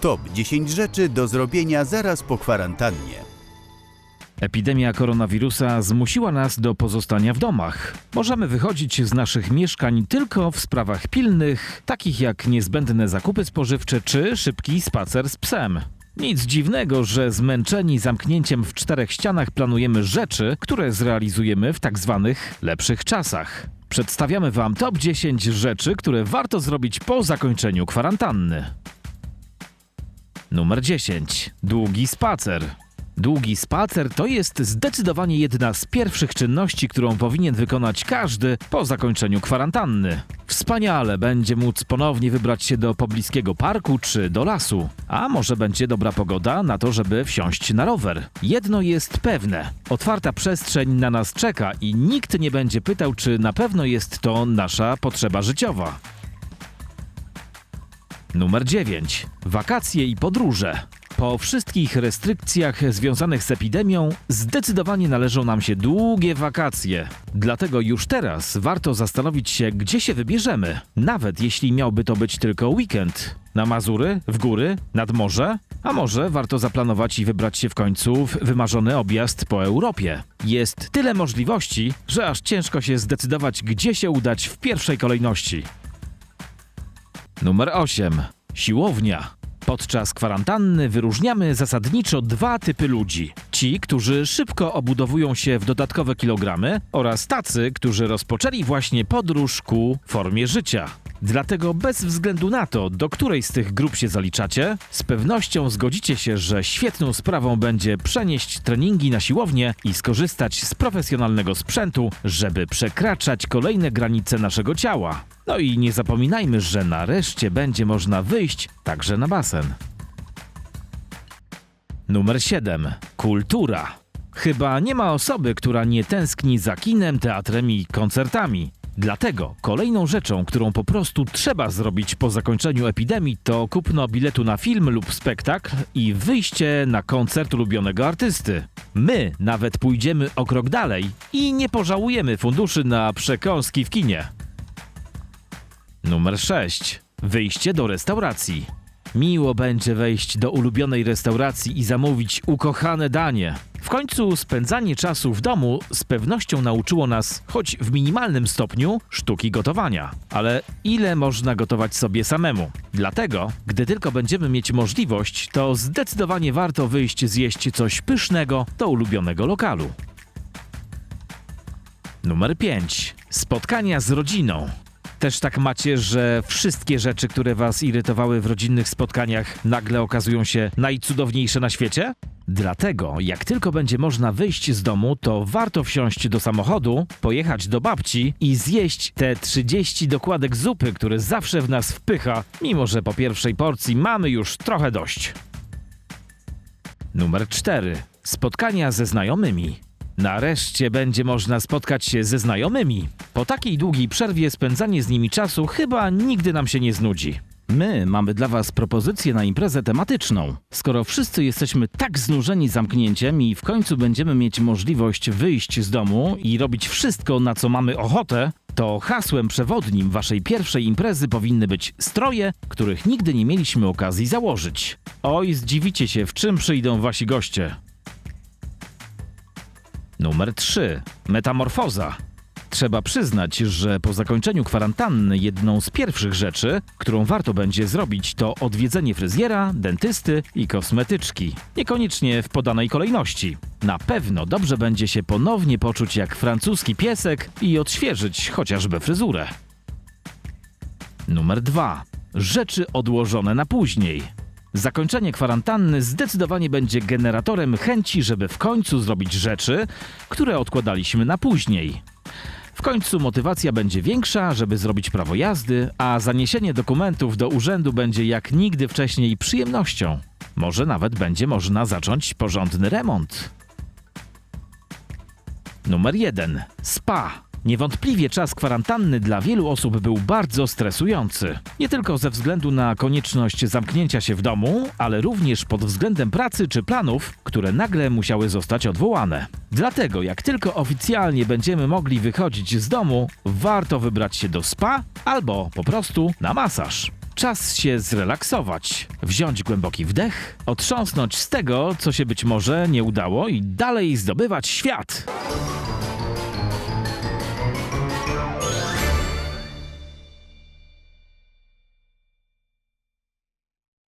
Top 10 rzeczy do zrobienia zaraz po kwarantannie. Epidemia koronawirusa zmusiła nas do pozostania w domach. Możemy wychodzić z naszych mieszkań tylko w sprawach pilnych, takich jak niezbędne zakupy spożywcze czy szybki spacer z psem. Nic dziwnego, że zmęczeni zamknięciem w czterech ścianach planujemy rzeczy, które zrealizujemy w tak zwanych lepszych czasach. Przedstawiamy Wam top 10 rzeczy, które warto zrobić po zakończeniu kwarantanny. Numer 10. Długi spacer. Długi spacer to jest zdecydowanie jedna z pierwszych czynności, którą powinien wykonać każdy po zakończeniu kwarantanny. Wspaniale będzie móc ponownie wybrać się do pobliskiego parku czy do lasu. A może będzie dobra pogoda na to, żeby wsiąść na rower. Jedno jest pewne: otwarta przestrzeń na nas czeka i nikt nie będzie pytał, czy na pewno jest to nasza potrzeba życiowa. Numer 9. Wakacje i podróże. Po wszystkich restrykcjach związanych z epidemią, zdecydowanie należą nam się długie wakacje. Dlatego już teraz warto zastanowić się, gdzie się wybierzemy, nawet jeśli miałby to być tylko weekend. Na Mazury, w góry, nad morze? A może warto zaplanować i wybrać się w końcu w wymarzony objazd po Europie. Jest tyle możliwości, że aż ciężko się zdecydować, gdzie się udać w pierwszej kolejności. Numer 8. Siłownia. Podczas kwarantanny wyróżniamy zasadniczo dwa typy ludzi. Ci, którzy szybko obudowują się w dodatkowe kilogramy oraz tacy, którzy rozpoczęli właśnie podróż ku formie życia. Dlatego bez względu na to, do której z tych grup się zaliczacie, z pewnością zgodzicie się, że świetną sprawą będzie przenieść treningi na siłownię i skorzystać z profesjonalnego sprzętu, żeby przekraczać kolejne granice naszego ciała. No i nie zapominajmy, że nareszcie będzie można wyjść także na basen. Numer 7. Kultura. Chyba nie ma osoby, która nie tęskni za kinem, teatrem i koncertami. Dlatego kolejną rzeczą, którą po prostu trzeba zrobić po zakończeniu epidemii, to kupno biletu na film lub spektakl i wyjście na koncert ulubionego artysty. My nawet pójdziemy o krok dalej i nie pożałujemy funduszy na przekąski w kinie. Numer 6. Wyjście do restauracji. Miło będzie wejść do ulubionej restauracji i zamówić ukochane danie. W końcu spędzanie czasu w domu z pewnością nauczyło nas, choć w minimalnym stopniu, sztuki gotowania. Ale ile można gotować sobie samemu? Dlatego, gdy tylko będziemy mieć możliwość, to zdecydowanie warto wyjść zjeść coś pysznego do ulubionego lokalu. Numer 5. Spotkania z rodziną. Też tak macie, że wszystkie rzeczy, które was irytowały w rodzinnych spotkaniach, nagle okazują się najcudowniejsze na świecie? Dlatego, jak tylko będzie można wyjść z domu, to warto wsiąść do samochodu, pojechać do babci i zjeść te 30 dokładek zupy, które zawsze w nas wpycha, mimo że po pierwszej porcji mamy już trochę dość. Numer 4. Spotkania ze znajomymi. Nareszcie będzie można spotkać się ze znajomymi. Po takiej długiej przerwie spędzanie z nimi czasu chyba nigdy nam się nie znudzi. My mamy dla Was propozycję na imprezę tematyczną. Skoro wszyscy jesteśmy tak znużeni zamknięciem i w końcu będziemy mieć możliwość wyjść z domu i robić wszystko, na co mamy ochotę, to hasłem przewodnim Waszej pierwszej imprezy powinny być stroje, których nigdy nie mieliśmy okazji założyć. Oj, zdziwicie się, w czym przyjdą Wasi goście. Numer 3. Metamorfoza. Trzeba przyznać, że po zakończeniu kwarantanny jedną z pierwszych rzeczy, którą warto będzie zrobić, to odwiedzenie fryzjera, dentysty i kosmetyczki. Niekoniecznie w podanej kolejności. Na pewno dobrze będzie się ponownie poczuć jak francuski piesek i odświeżyć chociażby fryzurę. Numer 2. Rzeczy odłożone na później. Zakończenie kwarantanny zdecydowanie będzie generatorem chęci, żeby w końcu zrobić rzeczy, które odkładaliśmy na później. W końcu motywacja będzie większa, żeby zrobić prawo jazdy, a zaniesienie dokumentów do urzędu będzie jak nigdy wcześniej przyjemnością. Może nawet będzie można zacząć porządny remont. Numer 1. Spa. Niewątpliwie czas kwarantanny dla wielu osób był bardzo stresujący. Nie tylko ze względu na konieczność zamknięcia się w domu, ale również pod względem pracy czy planów, które nagle musiały zostać odwołane. Dlatego, jak tylko oficjalnie będziemy mogli wychodzić z domu, warto wybrać się do spa albo po prostu na masaż. Czas się zrelaksować, wziąć głęboki wdech, otrząsnąć z tego, co się być może nie udało i dalej zdobywać świat.